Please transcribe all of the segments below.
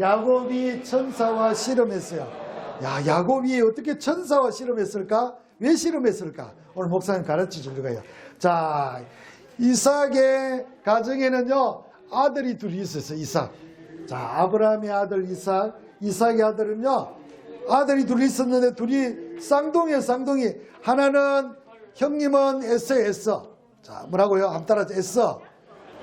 야곱이 천사와 실험했어요. 야, 야곱이 어떻게 천사와 실험했을까? 왜 실험했을까? 오늘 목사님 가르쳐 줄 거예요. 자, 이삭의 가정에는요, 아들이 둘이 있었어요, 이삭. 자, 아브라함의 아들 이삭, 이삭의 아들은요, 아들이 둘이 있었는데 둘이 쌍둥이에요, 쌍둥이. 하나는 형님은 에서 에서. 자, 뭐라고요? 한번 따라 에서.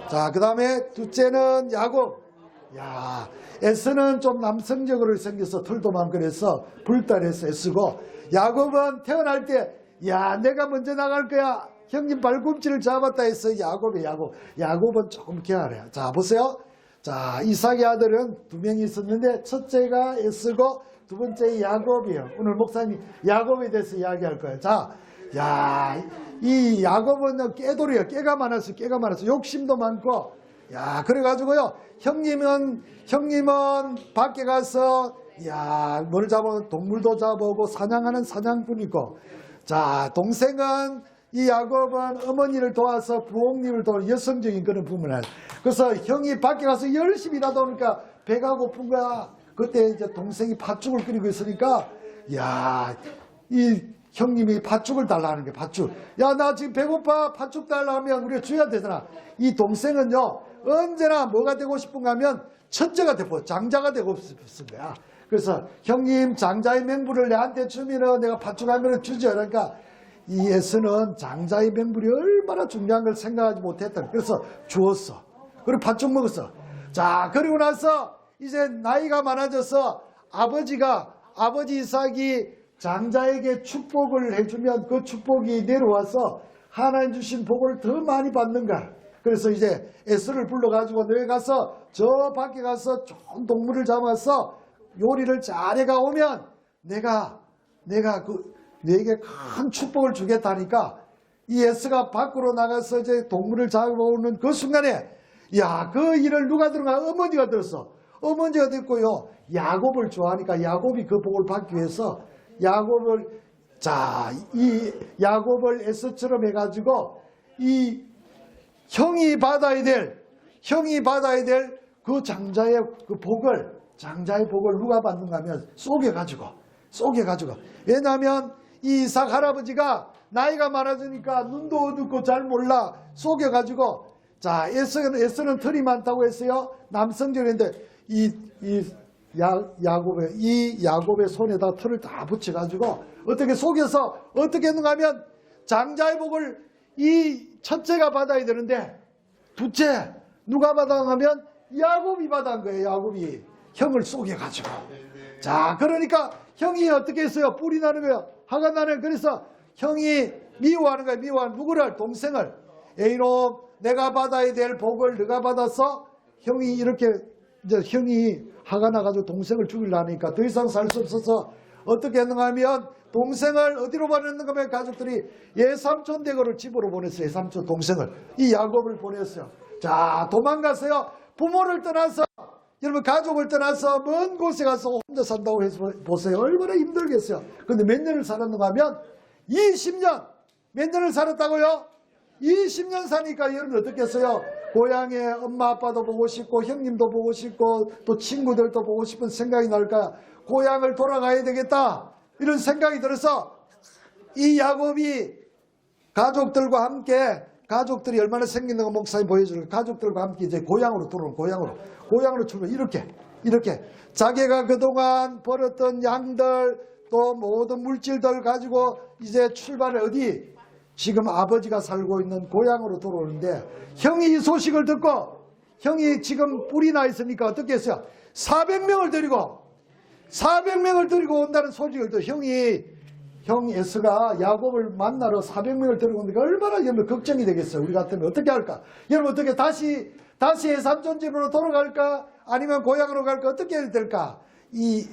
자, 그 다음에 둘째는 야곱. 야, 에스는 좀 남성적으로 생겨서 털도 많고 그래서 불달해서 에스고, 야곱은 태어날 때, 야, 내가 먼저 나갈 거야. 형님 발꿈치를 잡았다 해서 야곱이 야곱. 야곱은 조금 개하래요. 자, 보세요. 자, 이삭의 아들은 두 명이 있었는데, 첫째가 에스고, 두 번째 야곱이에요. 오늘 목사님 야곱에 대해서 이야기할 거예요. 자, 야, 이 야곱은 깨돌이에요. 깨가 많아서 깨가 많아서 욕심도 많고, 야, 그래가지고요. 형님은 형님은 밖에 가서 야, 뭘 잡아 동물도 잡아오고 사냥하는 사냥꾼이고, 자, 동생은 이 야곱은 어머니를 도와서 부모님을 도와 여성적인 그런 부분을 해. 그래서 형이 밖에 가서 열심히 일하다 보니까 배가 고픈 거야. 그때 이제 동생이 팥죽을 끓이고 있으니까, 야, 이 형님이 팥죽을 달라는 게 팥죽. 야, 나 지금 배고파. 팥죽 달라 하면 우리가 줘야 되잖아. 이 동생은요, 언제나 뭐가 되고 싶은가 하면 첫째가 되고 장자가 되고 싶은 거야. 그래서 형님 장자의 명부를 내한테 주면은 내가 팥죽 하면 주죠. 그러니까 이 예수는 장자의 명분이 얼마나 중요한 걸 생각하지 못했다. 그래서 주었어. 그리고 팥죽 먹었어. 자, 그리고 나서 이제 나이가 많아져서 아버지가 아버지 이삭이 장자에게 축복을 해주면 그 축복이 내려와서 하나님 주신 복을 더 많이 받는가. 그래서 이제 에스를 불러가지고 너희 가서 저 밖에 가서 좋은 동물을 잡아서 요리를 잘해가 오면 내가 내가 그 너에게 큰 축복을 주겠다니까 이 에스가 밖으로 나가서 이제 동물을 잡아오는 그 순간에 야 그 일을 누가 들어가? 어머니가 들었어. 어머니가 듣고요. 야곱을 좋아하니까 야곱이 그 복을 받기 위해서 야곱을 자 이 야곱을 에스처럼 해가지고 이 형이 받아야 될 형이 받아야 될 그 장자의 그 복을 장자의 복을 누가 받는가 하면 쏘개가지고 쏘개가지고. 왜냐하면 이 이삭 할아버지가 나이가 많아지니까 눈도 어둡고 잘 몰라. 쏘개가지고 자 에스는 에스는 털이 많다고 했어요. 남성적인데 이, 이 야, 야곱의 이 야곱의 손에다 털을 다 붙여 가지고 어떻게 속여서 어떻게 했는가 하면 장자의 복을 이 첫째가 받아야 되는데 둘째 누가 받아가 하면 야곱이 받아간 거예요 야곱이. 형을 속여가지고. 자 그러니까 형이 어떻게 했어요? 뿔이 나는 거예요 화가 나는 그래서 형이 미워하는 거예요 미워하는 누구를? 동생을. 에이로 내가 받아야 될 복을 네가 받아서 형이 이렇게 이제 형이 화가 나가지고 동생을 죽이려니까 더 이상 살 수 없어서 어떻게 했는가 하면 동생을 어디로 보냈는가 하면 가족들이 예삼촌 대거를 집으로 보냈어요. 예삼촌 동생을. 이 야곱을 보냈어요. 자, 도망갔어요. 부모를 떠나서, 여러분 가족을 떠나서 먼 곳에 가서 혼자 산다고 해서 보세요. 얼마나 힘들겠어요. 근데 몇 년을 살았는가 하면 20년! 몇 년을 살았다고요? 20년 사니까 여러분 어떻겠어요? 고향에 엄마 아빠도 보고 싶고 형님도 보고 싶고 또 친구들도 보고 싶은 생각이 날까? 고향을 돌아가야 되겠다. 이런 생각이 들어서 이 야곱이 가족들과 함께 가족들이 얼마나 생긴다고 목사님 보여주는 가족들과 함께 이제 고향으로 돌아오는 고향으로 고향으로 출발. 이렇게 이렇게. 자기가 그동안 벌었던 양들 또 모든 물질들 가지고 이제 출발을 어디 지금 아버지가 살고 있는 고향으로 돌아오는데 형이 이 소식을 듣고 형이 지금 뿔이 나 있으니까 어떻게 했어요? 400명을 데리고 400명을 데리고 온다는 소식을 듣고 형이 형 에스가 야곱을 만나러 400명을 데리고 오니까 얼마나 여러분 걱정이 되겠어요. 우리 같으면 어떻게 할까? 여러분 어떻게 다시 다시 삼촌 집으로 돌아갈까? 아니면 고향으로 갈까? 어떻게 해야 될까? 이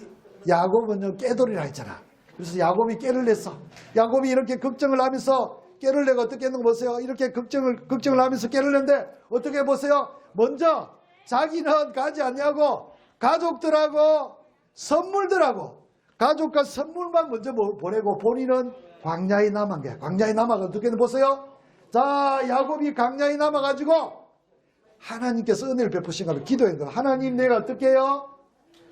야곱은 깨돌이라 했잖아. 그래서 야곱이 깨를 냈어. 야곱이 이렇게 걱정을 하면서 깨를 내고 어떻게 했는 거 보세요. 이렇게 걱정을, 걱정을 하면서 깨를 냈는데 어떻게 보세요. 먼저 자기는 가지 않냐고 가족들하고 선물들하고 가족과 선물만 먼저 보- 보내고 본인은 광야에 남은 거야. 광야에 남아가 어떻게 보세요. 자, 야곱이 광야에 남아가지고 하나님께서 은혜를 베푸신 거를 기도한 거야. 하나님 내가 어떻게 해요?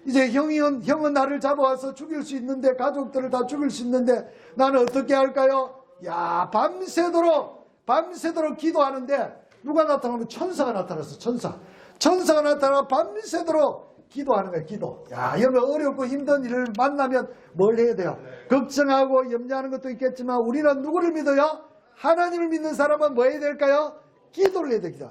이제 형은 형은 나를 잡아와서 죽일 수 있는데 가족들을 다 죽일 수 있는데 나는 어떻게 할까요? 야 밤새도록 밤새도록 기도하는데 누가 나타나면 천사가 나타났어 천사. 천사가 나타나 밤새도록 기도하는 거야 기도. 야 여러분 어렵고 힘든 일을 만나면 뭘 해야 돼요? 걱정하고 염려하는 것도 있겠지만 우리는 누구를 믿어요? 하나님을 믿는 사람은 뭐 해야 될까요? 기도를 해야 됩니다.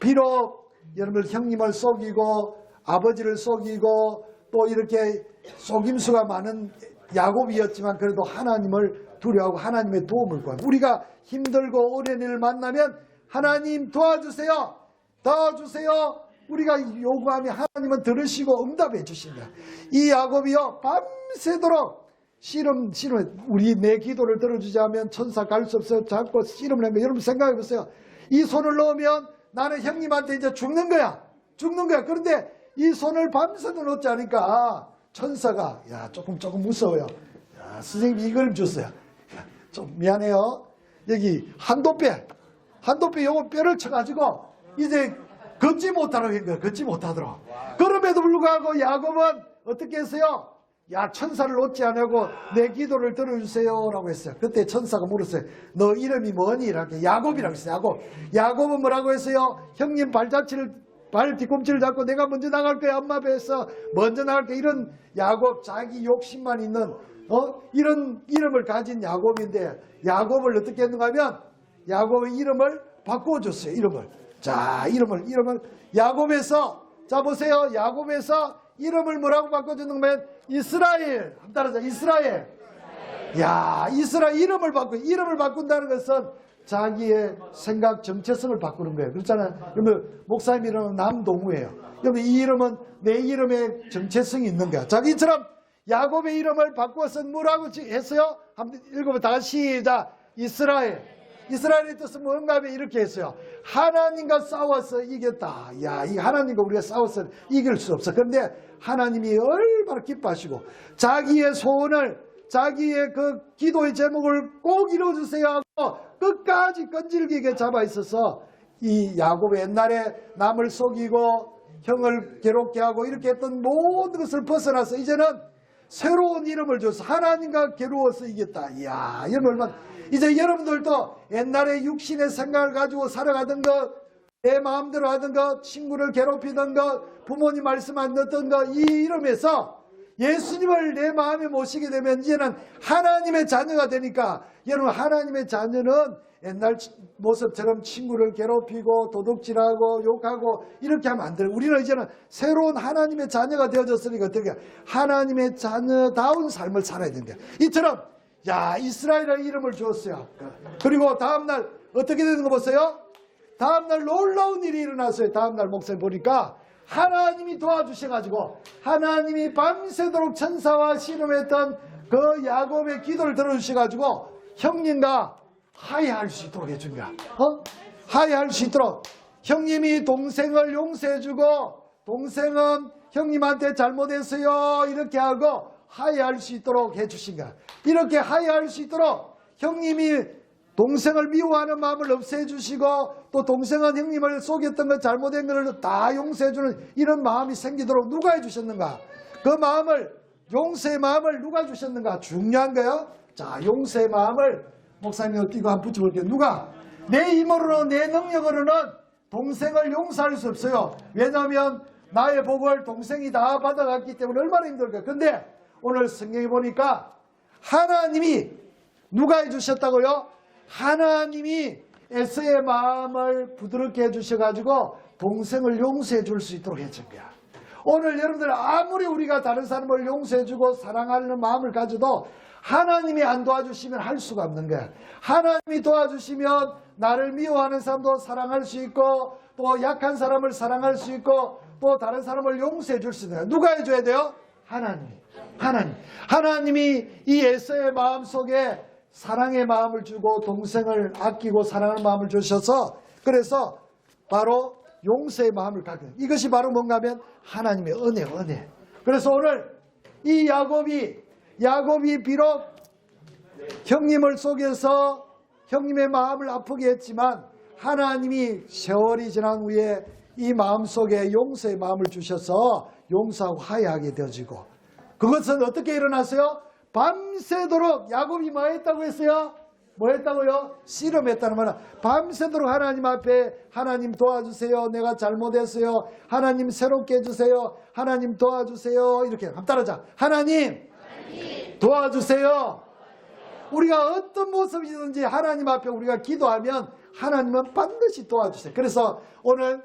비록 여러분 형님을 속이고 아버지를 속이고 또 이렇게 속임수가 많은 야곱이었지만 그래도 하나님을 두려워하고 하나님의 도움을 구하고 우리가 힘들고 어려운 일을 만나면 하나님 도와주세요. 도와주세요. 우리가 요구하면 하나님은 들으시고 응답해 주십니다. 이 야곱이요 밤새도록 씨름 씨름 우리 내 기도를 들어주지 않으면 천사 갈 수 없어요. 자꾸 씨름을 한거 여러분 생각해 보세요. 이 손을 넣으면 나는 형님한테 이제 죽는 거야. 죽는 거야. 그런데 이 손을 밤새도 놓지 않으니까 천사가 야 조금 조금 무서워요. 야 선생님이 이걸 야, 좀 미안해요 여기 한도뼈 한도뼈 요거 뼈를 쳐가지고 이제 걷지 한 거야 걷지 못하도록 그럼에도 불구하고 야곱은 어떻게 했어요 야 천사를 놓지 않고 내 기도를 들어주세요 라고 했어요. 그때 천사가 물었어요. 너 이름이 뭐니? 이렇게 야곱이라고 했어요. 야곱. 야곱은 뭐라고 했어요? 형님 발자취를 발 뒤꿈치를 잡고 내가 먼저 나갈 거야. 엄마 배에서 먼저 나갈 거야. 이런 야곱 자기 욕심만 있는 어 이런 이름을 가진 야곱인데 야곱을 어떻게 했는가 하면 야곱의 이름을 바꿔줬어요. 이름을. 자 이름을 이름을 야곱에서 자 보세요. 야곱에서 이름을 뭐라고 바꿔주는 거면 이스라엘. 따라서 이스라엘. 야, 이스라엘 이름을 바꾸 이름을 바꾼다는 것은 자기의 생각 정체성을 바꾸는 거예요. 그렇잖아요. 그러면 목사님 이름은 남동우예요. 그러면 이 이름은 내 이름의 정체성이 있는 거야. 자, 이처럼 야곱의 이름을 바꿔서 뭐라고 했어요? 한번 읽어봐. 다 시작. 이스라엘. 이스라엘의 뜻은 뭔가 하면 이렇게 했어요. 하나님과 싸워서 이겼다. 야, 이 하나님과 우리가 싸워서 이길 수 없어. 그런데 하나님이 얼마나 기뻐하시고 자기의 소원을 자기의 그 기도의 제목을 꼭 이루어주세요 하고 끝까지 끈질기게 잡아 있어서 이 야곱의 옛날에 남을 속이고 형을 괴롭게 하고 이렇게 했던 모든 것을 벗어나서 이제는 새로운 이름을 줘서 하나님과 괴로워서 이겼다. 이야, 이런 얼마나. 이제 여러분들도 옛날에 육신의 생각을 가지고 살아가던 것, 내 마음대로 하던 것, 친구를 괴롭히던 것, 부모님 말씀 안 듣던 것, 이 이름에서 예수님을 내 마음에 모시게 되면 이제는 하나님의 자녀가 되니까 여러분 하나님의 자녀는 옛날 치- 모습처럼 친구를 괴롭히고 도둑질하고 욕하고 이렇게 하면 안 돼요. 우리는 이제는 새로운 하나님의 자녀가 되어졌으니까 어떻게? 하나님의 자녀다운 삶을 살아야 된다. 이처럼 야 이스라엘의 이름을 주었어요. 그리고 다음날 어떻게 되는 거 보세요? 다음날 놀라운 일이 일어났어요. 다음날 목사님 보니까 하나님이 도와주셔가지고 하나님이 밤새도록 천사와 씨름했던 그 야곱의 기도를 들어주셔가지고 형님과 하야할 수 있도록 거야. 어? 하야할 수 있도록 형님이 동생을 용서해주고 동생은 형님한테 잘못했어요 이렇게 하고 하야할 수 있도록 해주신 거야. 이렇게 하야할 수 있도록 형님이 동생을 미워하는 마음을 없애 주시고 또 동생은 형님을 속였던 것 잘못된 것을 다 용서해 주는 이런 마음이 생기도록 누가 해 주셨는가? 그 마음을 용서의 마음을 누가 주셨는가? 중요한 거요. 자, 용서의 마음을 목사님이 끼고 한번 붙여볼게요. 누가? 내 힘으로는 내 능력으로는 동생을 용서할 수 없어요. 왜냐하면 나의 복을 동생이 다 받아갔기 때문에 얼마나 힘들까. 근데 오늘 성경에 보니까 하나님이 누가 해주셨다고요? 하나님이 에서의 마음을 부드럽게 해주셔가지고 동생을 용서해 줄 수 있도록 해준 거야. 오늘 여러분들 아무리 우리가 다른 사람을 용서해주고 사랑하는 마음을 가져도 하나님이 안 도와주시면 할 수가 없는 거야. 하나님이 도와주시면 나를 미워하는 사람도 사랑할 수 있고 또 약한 사람을 사랑할 수 있고 또 다른 사람을 용서해 줄 수 있는 거야. 누가 해줘야 돼요? 하나님이. 하나님. 하나님이 이 에서의 마음 속에 사랑의 마음을 주고 동생을 아끼고 사랑하는 마음을 주셔서 그래서 바로 용서의 마음을 갖게. 이것이 바로 뭔가 하면 하나님의 은혜, 은혜. 그래서 오늘 이 야곱이 야곱이 비록 형님을 속여서 형님의 마음을 아프게 했지만 하나님이 세월이 지난 후에 이 마음 속에 용서의 마음을 주셔서 용서하고 화해하게 되어지고 그것은 어떻게 일어났어요? 밤새도록 야곱이 뭐 했다고 했어요? 뭐 했다고요? 씨름했다는 말은 밤새도록 하나님 앞에 하나님 도와주세요. 내가 잘못했어요. 하나님 새롭게 해주세요. 하나님 도와주세요. 이렇게 한번 따라자. 하나님 도와주세요. 우리가 어떤 모습이든지 하나님 앞에 우리가 기도하면 하나님은 반드시 도와주세요. 그래서 오늘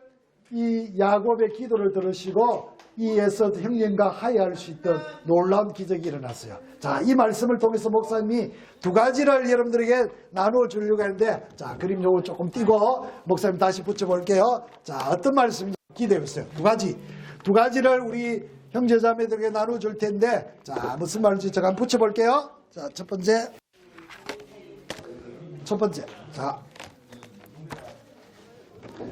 이 야곱의 기도를 들으시고 이 에서 형님과 화해할 수 있던 놀라운 기적이 일어났어요. 자, 이 말씀을 통해서 목사님이 두 가지를 여러분들에게 나누어 주려고 하는데 자, 그림 요거 조금 띄고 목사님 다시 붙여 볼게요. 자, 어떤 말씀인지 기대해 보세요. 두 가지. 두 가지를 우리 형제자매들에게 나누어 줄 텐데 자, 무슨 말인지 제가 한번 붙여볼게요. 자, 첫 번째. 첫 번째. 자.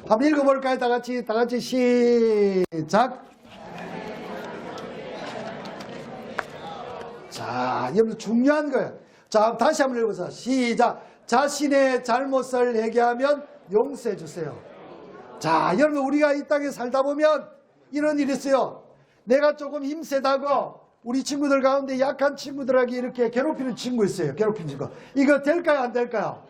한번 읽어볼까요? 다 같이, 다 같이 시작. 자, 여러분 중요한 거예요. 자, 다시 한번 읽어보세요. 시작. 자신의 잘못을 얘기하면 용서해 주세요. 자, 여러분 우리가 이 땅에 살다 보면 이런 일이 있어요. 내가 조금 힘세다고 우리 친구들 가운데 약한 친구들에게 이렇게 괴롭히는 친구 있어요. 괴롭히는 친구. 이거 될까요? 안 될까요?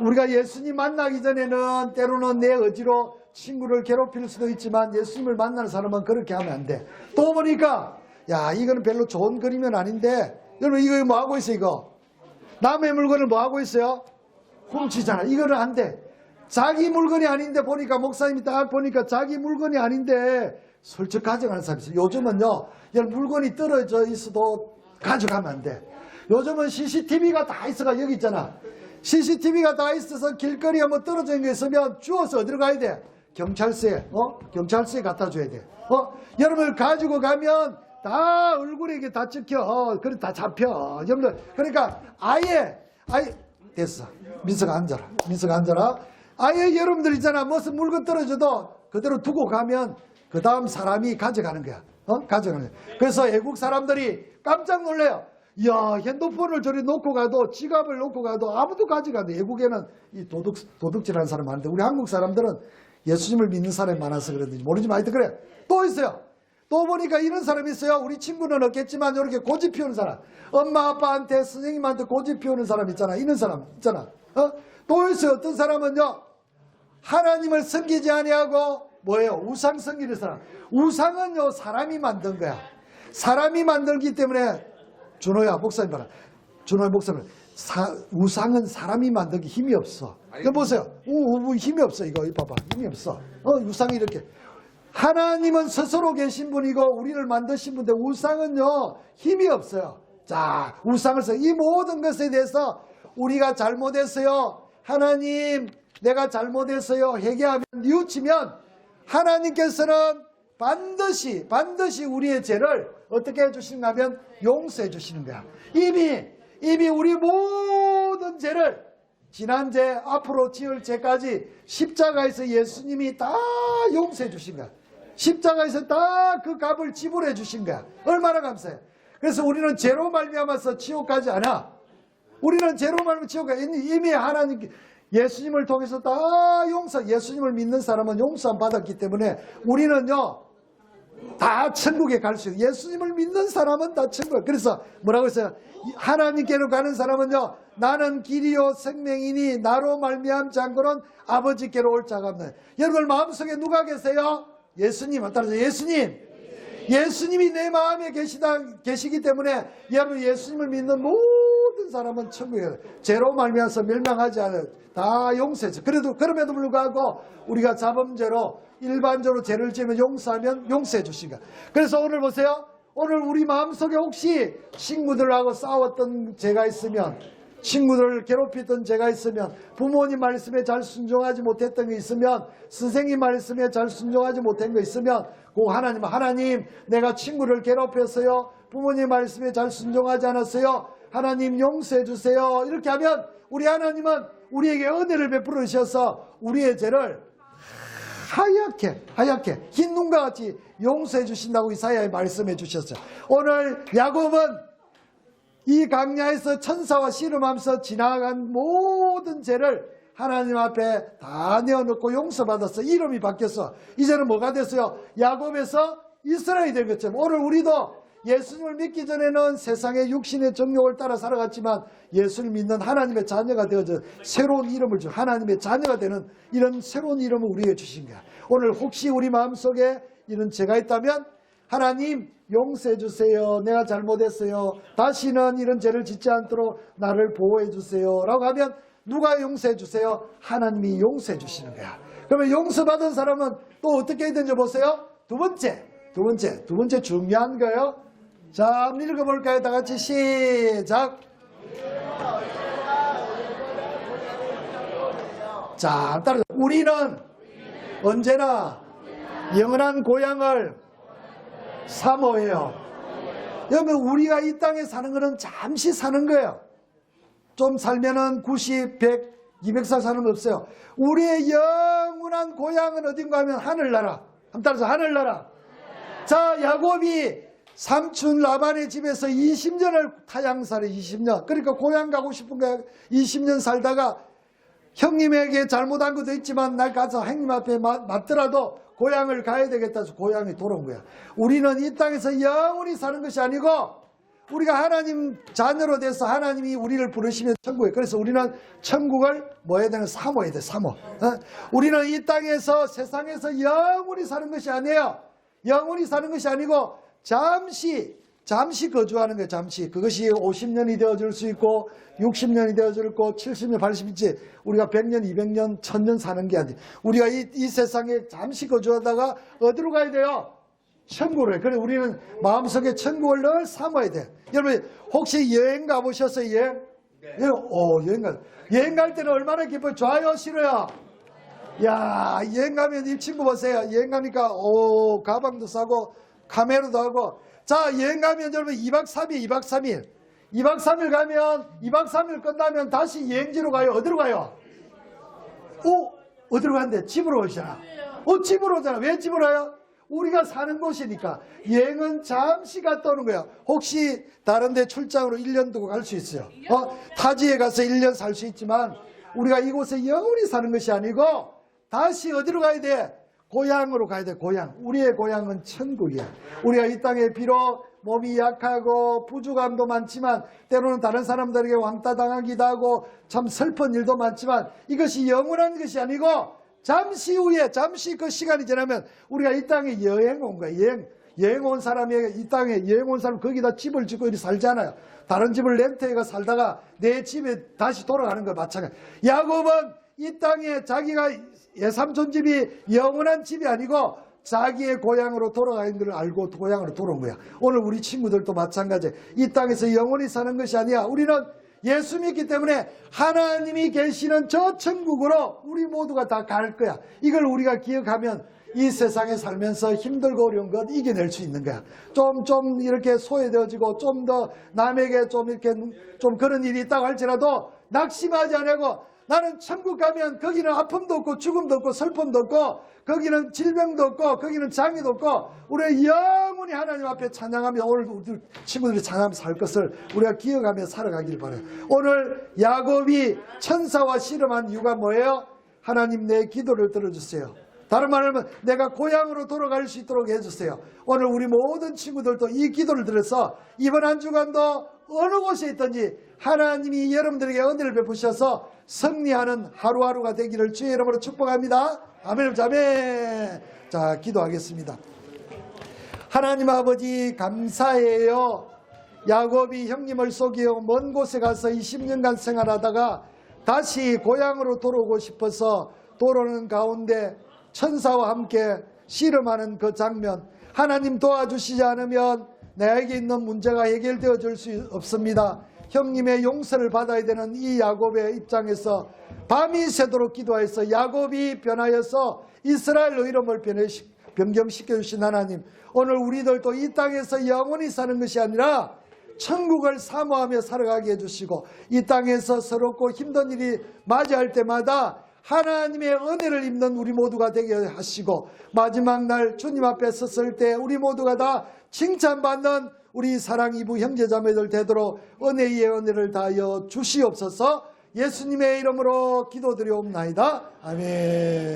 우리가 예수님 만나기 전에는 때로는 내 의지로 친구를 괴롭힐 수도 있지만 예수님을 만나는 사람은 그렇게 하면 안 돼. 또 보니까 야 이거는 별로 좋은 그림은 아닌데 여러분 이거 뭐 하고 있어 이거? 남의 물건을 뭐 하고 있어요? 훔치잖아. 이거는 안 돼. 자기 물건이 아닌데 보니까 목사님이 딱 보니까 자기 물건이 아닌데 슬쩍 가져가는 사람이 있어요. 요즘은요, 물건이 떨어져 있어도 가져가면 안 돼. 요즘은 CCTV가 다 있어가 여기 있잖아. CCTV가 다 있어서 길거리에 뭐 떨어져 있는 게 있으면 주워서 어디로 가야 돼? 경찰서에, 어? 경찰서에 갖다 줘야 돼. 어? 여러분 가지고 가면 다 얼굴에 이게 다 찍혀. 어, 그래 다 잡혀. 여러분들 그러니까 아예 아예 됐어. 민서가 앉아라. 민서가 앉아라. 아예 여러분들 있잖아. 무슨 물건 떨어져도 그대로 두고 가면 그 다음 사람이 가져가는 거야. 어? 가져가는 거야. 그래서 외국 사람들이 깜짝 놀래요. 이야, 핸드폰을 저리 놓고 가도, 지갑을 놓고 가도 아무도 가져가는데, 외국에는 이 도둑, 도둑질하는 사람 많은데, 우리 한국 사람들은 예수님을 믿는 사람이 많아서 그런지 모르지만 하여튼 그래. 또 있어요. 또 보니까 이런 사람이 있어요. 우리 친구는 없겠지만 이렇게 고집 피우는 사람. 엄마 아빠한테 선생님한테 고집 피우는 사람 있잖아. 이런 사람 있잖아. 어? 또 있어요. 어떤 사람은요. 하나님을 섬기지 아니하고 뭐예요? 우상 섬기는 사람. 우상은요 사람이 만든 거야. 사람이 만들기 때문에 준호야 목사님 봐라. 준호야 목사님 사- 우상은 사람이 만들기 힘이 없어. 이거 보세요. 우, 우, 힘이 없어 이거 이거 봐봐 힘이 없어. 어 우상이 이렇게. 하나님은 스스로 계신 분이고 우리를 만드신 분인데 우상은요 힘이 없어요. 자 우상을 써. 이 모든 것에 대해서 우리가 잘못했어요. 하나님 내가 잘못했어요. 회개하면 뉘우치면 하나님께서는 반드시 반드시 우리의 죄를 어떻게 해주시는가 하면 용서해 주시는 거야. 이미 이미 우리 모든 죄를 지난 죄 앞으로 지을 죄까지 십자가에서 예수님이 다 용서해 주신 거야. 십자가에서 다 그 값을 지불해 주신 거야. 얼마나 감사해. 그래서 우리는 죄로 말미암아서 지옥 가지 않아. 우리는 죄로 말미암아 지옥 가 이미 하나님 예수님을 통해서 다 용서 예수님을 믿는 사람은 용서함 받았기 때문에 우리는요 다 천국에 갈 수 있어요. 예수님을 믿는 사람은 다 천국에. 그래서 뭐라고 했어요? 하나님께로 가는 사람은요. 나는 길이요 생명이니 나로 말미암지 않고는 아버지께로 올 자가 없네. 여러분 마음속에 누가 계세요? 예수님. 따라서 예수님. 예수님이 내 마음에 계시다 계시기 때문에 여러분 예수님을 믿는 모든 사람은 천국에. 죄로 말미암아서 멸망하지 않아요. 다 용서했죠. 그래도 그럼에도 불구하고 우리가 자범죄로 일반적으로 죄를 지으면 용서하면 용서해 주신가. 그래서 오늘 보세요. 오늘 우리 마음속에 혹시 친구들하고 싸웠던 죄가 있으면 친구들을 괴롭히던 죄가 있으면 부모님 말씀에 잘 순종하지 못했던 게 있으면 선생님 말씀에 잘 순종하지 못한 거 있으면 그 하나님 하나님 내가 친구를 괴롭혔어요 부모님 말씀에 잘 순종하지 않았어요 하나님 용서해 주세요 이렇게 하면 우리 하나님은 우리에게 은혜를 베풀어 주셔서 우리의 죄를 하얗게 하얗게 흰 눈과 같이 용서해 주신다고 이사야에 말씀해 주셨어요. 오늘 야곱은 이 강야에서 천사와 씨름하면서 지나간 모든 죄를 하나님 앞에 다 내어놓고 용서받았어. 이름이 바뀌었어. 이제는 뭐가 됐어요? 야곱에서 이스라엘이 된 것처럼 오늘 우리도 예수님을 믿기 전에는 세상의 육신의 정욕을 따라 살아갔지만 예수를 믿는 하나님의 자녀가 되어져 새로운 이름을 주 하나님의 자녀가 되는 이런 새로운 이름을 우리에게 주신 거야. 오늘 혹시 우리 마음속에 이런 죄가 있다면 하나님 용서해 주세요. 내가 잘못했어요. 다시는 이런 죄를 짓지 않도록 나를 보호해 주세요. 라고 하면 누가 용서해 주세요? 하나님이 용서해 주시는 거야. 그러면 용서받은 사람은 또 어떻게 되는지 보세요. 두 번째, 두 번째, 두 번째 중요한 거예요. 자, 한번 읽어볼까요? 다 같이 시작. 자, 따라 우리는 언제나 영원한 고향을 사모해요. 여러분, 우리가 이 땅에 사는 거는 잠시 사는 거예요. 좀 살면은 90, 100, 200살 사는 거 없어요. 우리의 영원한 고향은 어딘가 하면 하늘나라. 한번 따라서 하늘나라. 자, 야곱이 삼촌 라반의 집에서 20년을 타양살에 20년. 그러니까 고향 가고 싶은 거야. 20년 살다가 형님에게 잘못한 것도 있지만 날 가서 형님 앞에 맞- 맞더라도 고향을 가야 되겠다 해서 고향에 돌아온 거야. 우리는 이 땅에서 영원히 사는 것이 아니고 우리가 하나님 자녀로 돼서 하나님이 우리를 부르시면 천국에 그래서 우리는 천국을 뭐 해야 되는 사모해야 돼 사모 어? 우리는 이 땅에서 세상에서 영원히 사는 것이 아니에요 영원히 사는 것이 아니고 잠시 잠시 거주하는 거예요 잠시 그것이 50년이 되어질 수 있고 60년이 되어질 수 있고 70년 80년째 우리가 100년 200년 1000년 사는 게 아니에요 우리가 이, 이 세상에 잠시 거주하다가 어디로 가야 돼요 천국을. 그래 우리는 마음속에 천국을 늘 삼아야 돼. 여러분 혹시 여행 가보셨어요? 여행? 예, 어, 여행 가. 여행 갈 때는 얼마나 기뻐요? 좋아요, 싫어요? 야, 여행 가면 이 친구 보세요. 여행 가니까 오, 가방도 싸고 카메라도 하고. 자, 여행 가면 여러분 2박 3일, 2박 3일. 2박 3일 가면 2박 3일 끝나면 다시 여행지로 가요. 어디로 가요? 어? 어디로 간대? 집으로 오시잖아. 어, 집으로 오잖아. 왜 집으로 와요? 우리가 사는 곳이니까. 여행은 잠시 갔다 오는 거야. 혹시 다른 데 출장으로 1년 두고 갈 수 있어요. 어? 타지에 가서 1년 살 수 있지만 우리가 이곳에 영원히 사는 것이 아니고 다시 어디로 가야 돼? 고향으로 가야 돼, 고향. 우리의 고향은 천국이야. 우리가 이 땅에 비록 몸이 약하고 부족함도 많지만 때로는 다른 사람들에게 왕따 당하기도 하고 참 슬픈 일도 많지만 이것이 영원한 것이 아니고 잠시 후에 잠시 그 시간이 지나면 우리가 이 땅에 여행 온 거야. 여행 여행 온 사람이 이 땅에 여행 온 사람 거기다 집을 짓고 이렇게 살잖아요. 다른 집을 렌트해가 살다가 내 집에 다시 돌아가는 거 마찬가지. 야곱은 이 땅에 자기가 예삼촌 집이 영원한 집이 아니고 자기의 고향으로 돌아가는 걸 알고 고향으로 돌아온 거야. 오늘 우리 친구들도 마찬가지. 이 땅에서 영원히 사는 것이 아니야. 우리는 예수 믿기 때문에 하나님이 계시는 저 천국으로 우리 모두가 다 갈 거야. 이걸 우리가 기억하면 이 세상에 살면서 힘들고 어려운 것 이겨낼 수 있는 거야. 좀, 좀 이렇게 소외되어지고 좀 더 남에게 좀 이렇게 좀 그런 일이 있다고 할지라도 낙심하지 않고 나는 천국 가면 거기는 아픔도 없고 죽음도 없고 슬픔도 없고 거기는 질병도 없고 거기는 장애도 없고 우리가 영원히 하나님 앞에 찬양하며 오늘 우리 친구들이 찬양하며 살 것을 우리가 기억하며 살아가길 바라요. 오늘 야곱이 천사와 씨름한 이유가 뭐예요? 하나님 내 기도를 들어주세요. 다른 말로 하면 내가 고향으로 돌아갈 수 있도록 해주세요. 오늘 우리 모든 친구들도 이 기도를 들어서 이번 한 주간도 어느 곳에 있든지 하나님이 여러분들에게 은혜를 베푸셔서 승리하는 하루하루가 되기를 주의 이름으로 축복합니다. 아멘, 자매. 자, 기도하겠습니다. 하나님 아버지 감사해요. 야곱이 형님을 속여 먼 곳에 가서 20년간 생활하다가 다시 고향으로 돌아오고 싶어서 돌아오는 가운데 천사와 함께 씨름하는 그 장면 하나님 도와주시지 않으면 나에게 있는 문제가 해결되어 줄 수 없습니다. 형님의 용서를 받아야 되는 이 야곱의 입장에서 밤이 새도록 기도해서 야곱이 변하여서 이스라엘로 이름을 변해시- 변경시켜 주신 하나님 오늘 우리들도 이 땅에서 영원히 사는 것이 아니라 천국을 사모하며 살아가게 해주시고 이 땅에서 서럽고 힘든 일이 맞이할 때마다 하나님의 은혜를 입는 우리 모두가 되게 하시고 마지막 날 주님 앞에 섰을 때 우리 모두가 다 칭찬받는 우리 사랑 이부 형제자매들 되도록 은혜 위에 은혜를 다하여 주시옵소서 예수님의 이름으로 기도드리옵나이다. 아멘.